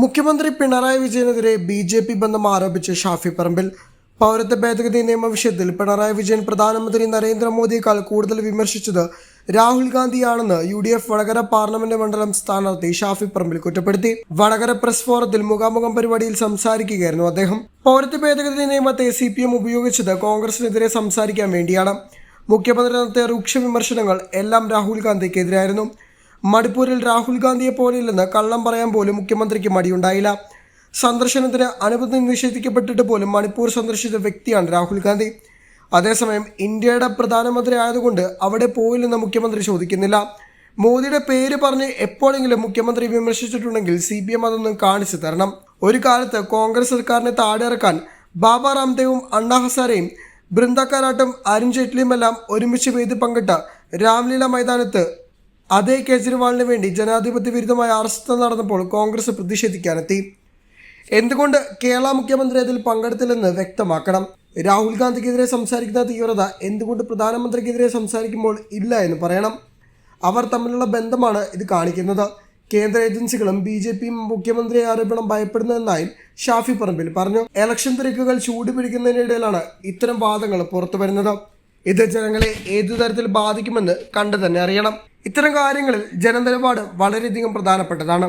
മുഖ്യമന്ത്രി പിണറായി വിജയനെതിരെ B J P ബന്ധം ആരോപിച്ച് ഷാഫി പറമ്പിൽ. പൗരത്വ ഭേദഗതി നിയമ വിഷയത്തിൽ പിണറായി വിജയൻ പ്രധാനമന്ത്രി നരേന്ദ്രമോദിയേക്കാൾ കൂടുതൽ വിമർശിച്ചത് Rahul ഗാന്ധിയാണെന്ന് U D F Vadakara parliament മണ്ഡലം സ്ഥാനാർത്ഥി ഷാഫി പറമ്പിൽ കുറ്റപ്പെടുത്തി. വടകര പ്രസ് ഫോറത്തിൽ മുഖാമുഖം പരിപാടിയിൽ സംസാരിക്കുകയായിരുന്നു അദ്ദേഹം. പൗരത്വ ഭേദഗതി നിയമത്തെ സി പി എം ഉപയോഗിച്ചത് കോൺഗ്രസിനെതിരെ സംസാരിക്കാൻ വേണ്ടിയാണ്. മുഖ്യമന്ത്രി നടത്തിയ രൂക്ഷ വിമർശനങ്ങൾ എല്ലാം രാഹുൽ ഗാന്ധിക്കെതിരായിരുന്നു. മണിപ്പൂരിൽ രാഹുൽ ഗാന്ധിയെ പോലെയില്ലെന്ന് കള്ളം പറയാൻ പോലും മുഖ്യമന്ത്രിക്ക് മടിയുണ്ടായില്ല. സന്ദർശനത്തിന് അനുമതി നിഷേധിക്കപ്പെട്ടിട്ട് പോലും മണിപ്പൂർ സന്ദർശിച്ച വ്യക്തിയാണ് രാഹുൽ ഗാന്ധി. അതേസമയം ഇന്ത്യയുടെ പ്രധാനമന്ത്രി ആയതുകൊണ്ട് അവിടെ പോയില്ലെന്ന് മുഖ്യമന്ത്രി ചോദിക്കുന്നില്ല. മോദിയുടെ പേര് പറഞ്ഞ് എപ്പോഴെങ്കിലും മുഖ്യമന്ത്രി വിമർശിച്ചിട്ടുണ്ടെങ്കിൽ സി പി എം അതൊന്നും കാണിച്ചു തരണം. ഒരു കാലത്ത് കോൺഗ്രസ് സർക്കാരിനെ താടിയിറക്കാൻ ബാബ രാംദേവും അണ്ണാ ഹസാരെയും ബൃന്ദ കാരാട്ടും അരുൺ ജെയ്റ്റ്ലിയുമെല്ലാം ഒരുമിച്ച് വേദി പങ്കിട്ട രാംലീല മൈതാനത്ത് അതേ കേജ്രിവാളിന് വേണ്ടി ജനാധിപത്യ വിരുദ്ധമായ അറസ്റ്റ് നടന്നപ്പോൾ കോൺഗ്രസ് പ്രതിഷേധിക്കാനെത്തി. എന്തുകൊണ്ട് കേരള മുഖ്യമന്ത്രി അതിൽ പങ്കെടുത്തില്ലെന്ന് വ്യക്തമാക്കണം. രാഹുൽ ഗാന്ധിക്കെതിരെ സംസാരിക്കുന്ന തീവ്രത എന്തുകൊണ്ട് പ്രധാനമന്ത്രിക്കെതിരെ സംസാരിക്കുമ്പോൾ ഇല്ല എന്ന് പറയണം. അവർ തമ്മിലുള്ള ബന്ധമാണ് ഇത് കാണിക്കുന്നത്. കേന്ദ്ര ഏജൻസികളും ബി ജെ പിയും മുഖ്യമന്ത്രി ആരോപണം ഭയപ്പെടുന്നതെന്നായി ഷാഫി പറമ്പിൽ പറഞ്ഞു. ഇലക്ഷൻ തിരക്കുകൾ ചൂടുപിടിക്കുന്നതിനിടയിലാണ് ഇത്തരം വാദങ്ങൾ പുറത്തു വരുന്നത് ഇത് ജനങ്ങളെ ഏതു തരത്തിൽ ബാധിക്കുമെന്ന് കണ്ടു തന്നെ അറിയണം. ഇത്തരം കാര്യങ്ങളിൽ ജനനിലപാട് വളരെയധികം പ്രധാനപ്പെട്ടതാണ്.